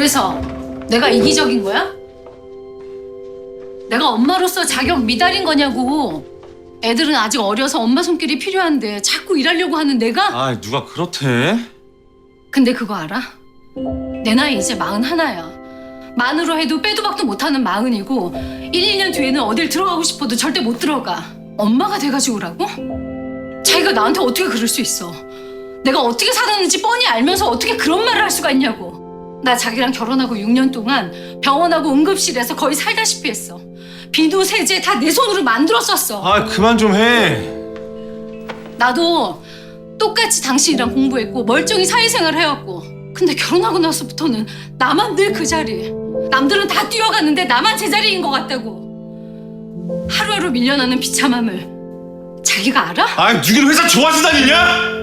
그래서 내가 이기적인 거야? 내가 엄마로서 자격 미달인 거냐고. 애들은 아직 어려서 엄마 손길이 필요한데 자꾸 일하려고 하는 내가? 아 누가 그렇대? 근데 그거 알아? 내 나이 이제 마흔 하나야. 만으로 해도 빼도 박도 못하는 마흔이고 1, 2년 뒤에는 어딜 들어가고 싶어도 절대 못 들어가. 엄마가 돼가지고라고? 자기가 나한테 어떻게 그럴 수 있어? 내가 어떻게 살았는지 뻔히 알면서 어떻게 그런 말을 할 수가 있냐고. 나 자기랑 결혼하고 6년 동안 병원하고 응급실에서 거의 살다시피 했어. 비누, 세제 다 내 손으로 만들었었어. 아 그만 좀 해. 나도 똑같이 당신이랑 공부했고 멀쩡히 사회생활 해왔고 근데 결혼하고 나서부터는 나만 늘 그 자리 남들은 다 뛰어가는데 나만 제자리인 것 같다고 하루하루 밀려나는 비참함을 자기가 알아? 아 누군 회사 좋아서 다니냐?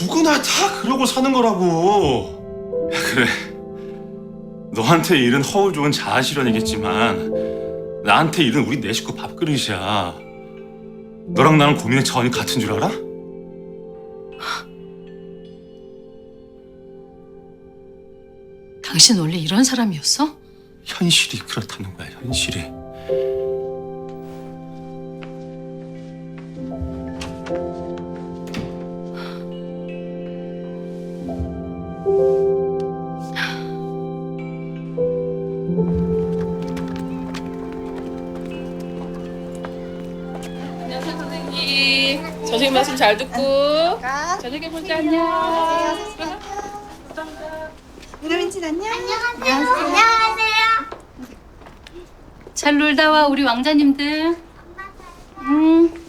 누구나 다 그러고 사는 거라고. 야, 그래. 너한테 일은 허울 좋은 자아실현이겠지만 나한테 일은 우리 네 식구 밥그릇이야. 너랑 나랑 고민의 차원이 같은 줄 알아? 당신 원래 이런 사람이었어? 현실이 그렇다는 거야, 현실이. 안녕하세요 선생님. 선생님 말씀 잘 듣고. 저녁에 보자 안녕. 유나민진 안녕. 잘 놀다 와 우리 왕자님들 음.